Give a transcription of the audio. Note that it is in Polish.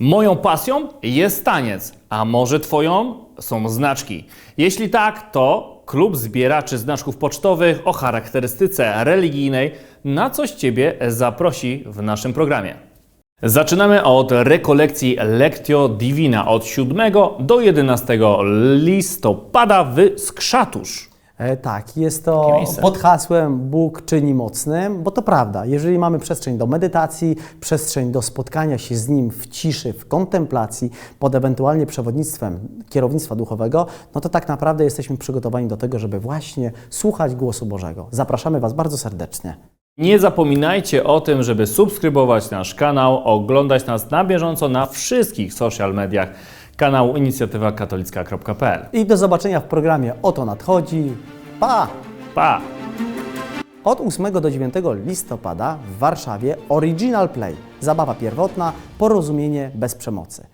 Moją pasją jest taniec, a może Twoją są znaczki. Jeśli tak, to klub zbieraczy znaczków pocztowych o charakterystyce religijnej na coś Ciebie zaprosi w naszym programie. Zaczynamy od rekolekcji Lectio Divina od 7 do 11 listopada w Skrzatusz. E, tak, jest to pod hasłem Bóg czyni mocnym, bo to prawda, jeżeli mamy przestrzeń do medytacji, przestrzeń do spotkania się z Nim w ciszy, w kontemplacji, pod ewentualnie przewodnictwem kierownictwa duchowego, no to tak naprawdę jesteśmy przygotowani do tego, żeby właśnie słuchać głosu Bożego. Zapraszamy Was bardzo serdecznie. Nie zapominajcie o tym, żeby subskrybować nasz kanał, oglądać nas na bieżąco na wszystkich social mediach kanału inicjatywakatolicka.pl. I do zobaczenia w programie Oto nadchodzi. Pa! Pa! Od 8 do 9 listopada w Warszawie Original Play. Zabawa pierwotna, porozumienie bez przemocy.